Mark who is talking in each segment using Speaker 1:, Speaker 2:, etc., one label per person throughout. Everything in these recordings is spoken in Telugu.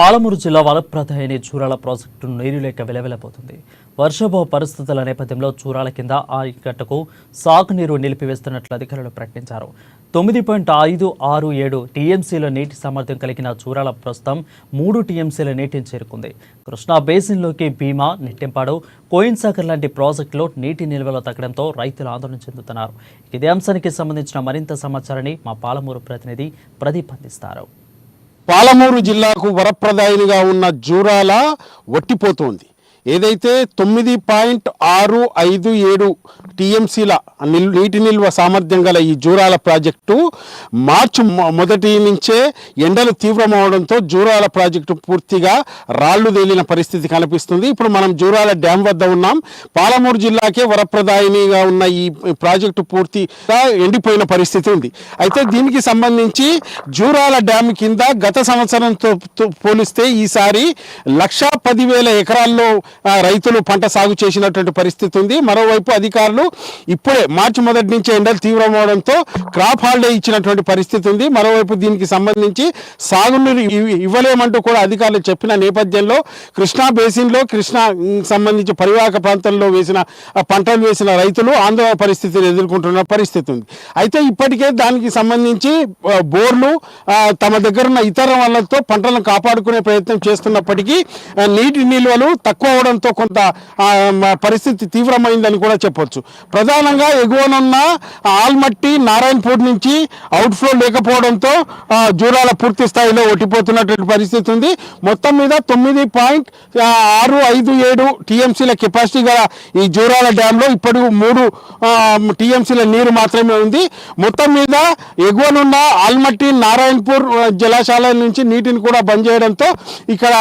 Speaker 1: పాలమూరు జిల్లా వలప్రధాయని చూరాల ప్రాజెక్టు నీరు లేక వెలవెలబోతుంది వర్షభావ పరిస్థితుల నేపథ్యంలో చూరాల కింద ఆయకట్టుకు సాగునీరు నిలిపివేస్తున్నట్లు అధికారులు ప్రకటించారు. తొమ్మిది పాయింట్ ఐదు ఆరు ఏడు టీఎంసీల నీటి సామర్థ్యం కలిగిన చూరాల ప్రస్తుతం మూడు టీఎంసీల నీటిని చేరుకుంది. కృష్ణా బేసిన్లోకి భీమా నెట్టెంపాడు కోయిన్సాగర్ లాంటి ప్రాజెక్టులో నీటి నిల్వలు తగ్గడంతో రైతులు ఆందోళన చెందుతున్నారు. ఇదే అంశానికి సంబంధించిన మరింత సమాచారాన్ని మా పాలమూరు ప్రతినిధి ప్రదీప్ అందిస్తారు.
Speaker 2: పాలమూరు జిల్లాకు వరప్రదాయులుగా ఉన్న జూరాల వట్టిపోతోంది ఏదైతే తొమ్మిది పాయింట్ ఆరు ఐదు ఏడు టీఎంసీల నిల్ నీటి నిల్వ సామర్థ్యం గల ఈ జూరాల ప్రాజెక్టు మార్చి మొదటి నుంచే ఎండలు తీవ్రమవడంతో జూరాల ప్రాజెక్టు పూర్తిగా రాళ్ళు తేలిన పరిస్థితి కనిపిస్తుంది. ఇప్పుడు మనం జూరాల డ్యాం వద్ద ఉన్నాం. పాలమూరు జిల్లాకే వరప్రదాయినిగా ఉన్న ఈ ప్రాజెక్టు పూర్తిగా ఎండిపోయిన పరిస్థితి ఉంది. అయితే దీనికి సంబంధించి జూరాల డ్యామ్ కింద గత సంవత్సరంతో తో పోలిస్తే ఈసారి లక్షా పదివేల ఎకరాల్లో రైతులు పంట సాగు చేసినటువంటి పరిస్థితి ఉంది. మరోవైపు అధికారులు ఇప్పుడే మార్చి మొదటి నుంచి ఎండలు తీవ్రమవడంతో క్రాప్ హాలిడే ఇచ్చినటువంటి పరిస్థితి ఉంది. మరోవైపు దీనికి సంబంధించి సాగునీరు ఇవ్వలేమంటూ కూడా అధికారులు చెప్పిన నేపథ్యంలో కృష్ణా బేసిన్లో కృష్ణా సంబంధించి పరివాహక ప్రాంతంలో వేసిన పంటలు వేసిన రైతులు ఆందోళన పరిస్థితిని ఎదుర్కొంటున్న పరిస్థితి ఉంది. అయితే ఇప్పటికే దానికి సంబంధించి బోర్లు తమ దగ్గర ఉన్న ఇతర వనరులతో పంటలను కాపాడుకునే ప్రయత్నం చేస్తున్నప్పటికీ నీటి నిల్వలు తక్కువ అవడంతో కొంత పరిస్థితి తీవ్రమైందని కూడా చెప్పొచ్చు. ప్రధానంగా ఎగువనున్న ఆల్మట్టి నారాయణపూర్ నుంచి అవుట్ఫ్లో లేకపోవడంతో జూరాల పూర్తి స్థాయిలో ఒట్టిపోతున్నటువంటి పరిస్థితి ఉంది. మొత్తం మీద తొమ్మిది పాయింట్ ఆరు ఐదు ఏడు టీఎంసీల కెపాసిటీ గల ఈ జూరాల డ్యాంలో ఇప్పటికి మూడు టీఎంసీల నీరు మాత్రమే ఉంది. మొత్తం మీద ఎగువనున్న ఆల్మట్టి నారాయణపూర్ జలాశాల జలాశయాల నుంచి నీటిని కూడా బంద్ చేయడంతో ఇక్కడ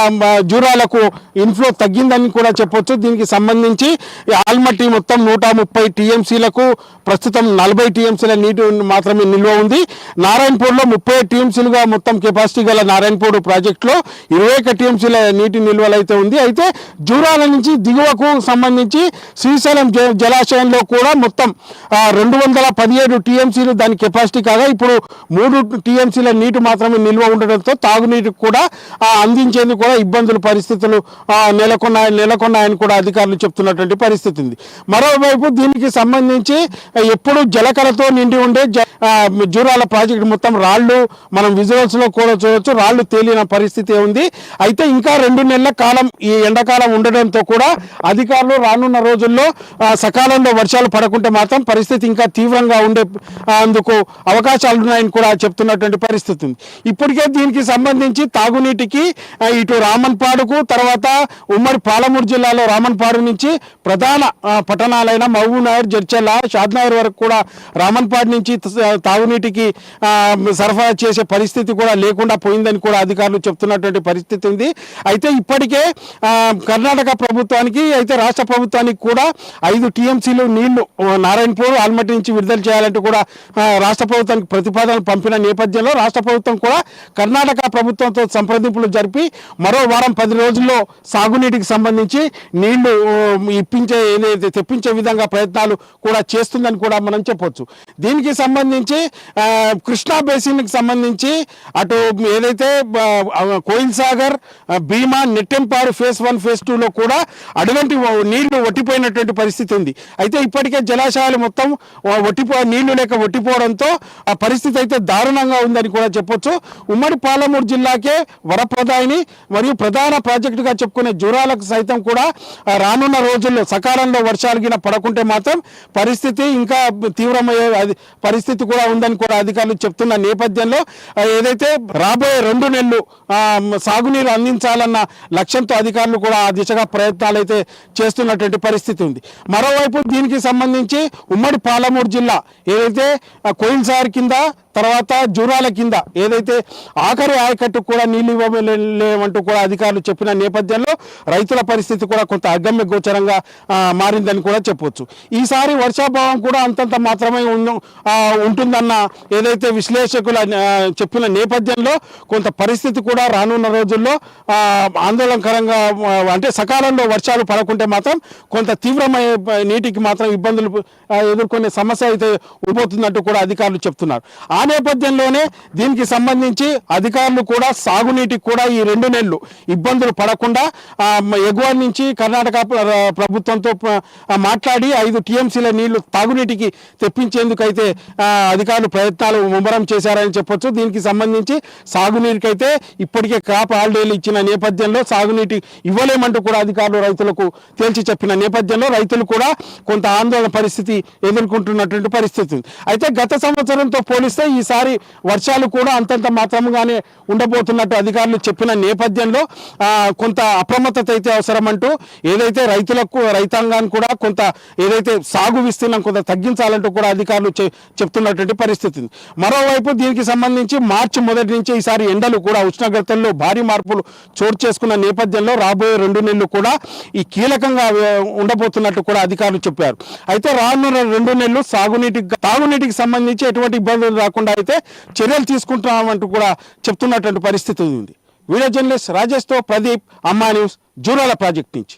Speaker 2: జూరాలకు ఇన్ఫ్లో తగ్గిందని కూడా చెప్పొచ్చు. దీనికి సంబంధించి ఆల్మట్టి మొత్తం నూట ముప్పై టీఎంసీలకు ప్రస్తుతం నలభై టీఎంసీల నీటి మాత్రమే నిల్వ ఉంది. నారాయణపూర్లో ముప్పై టీఎంసీలుగా మొత్తం కెపాసిటీ గల నారాయణపూర్ ప్రాజెక్టులో ఇరవై ఒక టీఎంసీల నీటి నిల్వలు అయితే ఉంది. అయితే జూరాల నుంచి దిగువకు సంబంధించి శ్రీశైలం జ- జలాశయంలో కూడా మొత్తం రెండు వందల పదిహేడు టీఎంసీలు దాని కెపాసిటీ కాగా ఇప్పుడు మూడు టీఎంసీల నీటి మాత్రమే నిల్వ ఉండడంతో తాగునీటికి కూడా అందించేందుకు కూడా ఇబ్బందులు పరిస్థితులు ఆ, నెలకొన్నాయి నెలకొన్నాయని కూడా అధికారులు చెప్తున్నటువంటి పరిస్థితి ఉంది. మరోవైపు దీనికి సంబంధించి ఎప్పుడు జలకలతో నిండి ఉండే జూరాల ప్రాజెక్టు మొత్తం రాళ్ళు మనం విజువల్స్లో కూడా చూడవచ్చు రాళ్ళు తేలిన పరిస్థితి ఉంది. అయితే ఇంకా రెండు నెలల కాలం ఈ ఎండాకాలం ఉండడంతో కూడా అధికారులు రానున్న రోజుల్లో సకాలంలో వర్షాలు పడకుంటే మాత్రం పరిస్థితి ఇంకా తీవ్రంగా ఉండే అందుకు అవకాశాలు ఉన్నాయని కూడా చెప్తున్నటువంటి పరిస్థితి ఉంది. ఇప్పటికే దీనికి సంబంధించి తాగునీటికి ఇటు రామన్పాడుకు తర్వాత ఉమ్మడి పాలమూరు జిల్లాలో రామన్పాడు నుంచి ప్రధాన పట్టణాలైన మహబూబ్ నగర్ జడ్చల్ల షాద్నగర్ వరకు కూడా రామన్పాడు నుంచి తాగునీటికి సరఫరా చేసే పరిస్థితి కూడా లేకుండా పోయిందని కూడా అధికారులు చెప్తున్నటువంటి పరిస్థితి ఉంది. అయితే ఇప్పటికే కర్ణాటక ప్రభుత్వానికి అయితే రాష్ట్ర ప్రభుత్వానికి కూడా ఐదు టీఎంసీలు నీళ్ళు నారాయణపూర్ ఆల్మట్టి నుంచి విడుదల చేయాలంటే కూడా రాష్ట్ర ప్రభుత్వానికి ప్రతిపాదనలు పంపిన నేపథ్యంలో రాష్ట్ర ప్రభుత్వం కూడా కర్ణాటక ప్రభుత్వంతో సంప్రదింపులు జరిపి మరో వారం పది రోజుల్లో సాగునీటికి సంబంధించి నీళ్ళు ఇప్పించే ఏదైతే తెప్పించే విధంగా ప్రయత్నాలు కూడా చేస్తుందని కూడా మనం చెప్పొచ్చు. దీనికి సంబంధించి కృష్ణా బేసిన్కి సంబంధించి అటు ఏదైతే Koil Sagar Bhima Nettempadu phase one phase టూలో కూడా అటువంటి నీళ్ళు ఒట్టిపోయినటువంటి పరిస్థితి ఉంది. అయితే ఇప్పటికే జలాశయాలు మొత్తం ఒట్టిపో నీళ్ళు లేక ఒట్టిపోవడంతో ఆ పరిస్థితి అయితే దారుణంగా ఉందని కూడా చెప్పొచ్చు. ఉమ్మడి పాలమూరు జిల్లాకే వరప్రదాయిని మరియు ప్రధాన ప్రాజెక్టుగా చెప్పుకునే జూరాలకు సైతం కూడా రానున్న రోజుల్లో సకాలంలో వర్షాలు గిన పడకుంటే మాత్రం పరిస్థితి ఇంకా తీవ్రమయ్యే పరిస్థితి కూడా ఉందని కూడా అధికారులు చెప్తున్న నేపథ్యంలో ఏదైతే రాబోయే రెండు నెలలు సాగునీరు అందించాలన్న లక్ష్యంతో అధికారులు కూడా ఆ దిశగా ప్రయత్నాలు అయితే చేస్తున్నటువంటి పరిస్థితి ఉంది. మరోవైపు దీనికి సంబంధించి ఉమ్మడి పాలమూరు జిల్లా ఏదైతే ఆ, కింద తర్వాత జూరాల కింద ఏదైతే ఆఖరి ఆయకట్టు కూడా నీళ్ళు ఇవ్వలేమంటూ కూడా అధికారులు చెప్పిన నేపథ్యంలో రైతుల పరిస్థితి కూడా కొంత అగమ్య గోచరంగా మారిందని కూడా చెప్పొచ్చు. ఈసారి వర్షాభావం కూడా అంతంత మాత్రమే ఉంటుందన్న ఏదైతే విశ్లేషకుల చెప్పిన నేపథ్యంలో కొంత పరిస్థితి కూడా రానున్న రోజుల్లో ఆందోళనకరంగా అంటే సకాలంలో వర్షాలు పడకుంటే మాత్రం కొంత తీవ్రమయ్యే నీటికి మాత్రం ఇబ్బందులు ఎదుర్కొనే సమస్య అయితే ఉడిపోతున్నట్టు కూడా అధికారులు చెప్తున్నారు. ఆ నేపథ్యంలోనే దీనికి సంబంధించి అధికారులు కూడా సాగునీటికి కూడా ఈ రెండు నెలలు ఇబ్బందులు పడకుండా ఎగువ నుంచి కర్ణాటక ప్రభుత్వంతో మాట్లాడి ఐదు టీఎంసీల నీళ్ళు తాగునీటికి తెప్పించేందుకైతే అధికారులు ప్రయత్నాలు ముమ్మరం చేశారని చెప్పొచ్చు. దీనికి సంబంధించి సాగునీటికైతే ఇప్పటికే క్రాప్ హాలిడేలు ఇచ్చిన నేపథ్యంలో సాగునీటి ఇవ్వలేమంటూ కూడా అధికారులు రైతులకు తేల్చి చెప్పిన నేపథ్యంలో రైతులు కూడా కొంత ఆందోళన పరిస్థితి ఎదుర్కొంటున్నటువంటి పరిస్థితి. అయితే గత సంవత్సరంతో పోలిస్తే ఈసారి వర్షాలు కూడా అంతంత మాత్రంగానే ఉండబోతున్నట్టు అధికారులు చెప్పిన నేపథ్యంలో కొంత అప్రమత్తత అయితే అవసరమంటూ ఏదైతే రైతులకు రైతాంగాన్ని కూడా కొంత ఏదైతే సాగు విస్తీర్ణం కొంత తగ్గించాలంటూ కూడా అధికారులు చెప్తున్నటువంటి పరిస్థితి మరోవైపు దీనికి సంబంధించి మార్చి మొదటి నుంచి ఈసారి ఎండలు కూడా ఉష్ణోగ్రతల్లో భారీ మార్పులు చోటు చేసుకున్న నేపథ్యంలో రాబోయే రెండు నెలలు కూడా ఈ కీలకంగా ఉండబోతున్నట్టు కూడా అధికారులు చెప్పారు. అయితే రానున్న రెండు నెలలు సాగునీటికి తాగునీటికి సంబంధించి ఎటువంటి ఇబ్బందులు రాకుండా అయితే చర్యలు తీసుకుంటున్నామంటూ కూడా చెప్తున్నటువంటి పరిస్థితి ఉంది. వీడియో జర్నలిస్ట్ రాజేష్తో ప్రదీప్ అమ్మా న్యూస్ జూరాల ప్రాజెక్ట్ నుంచి.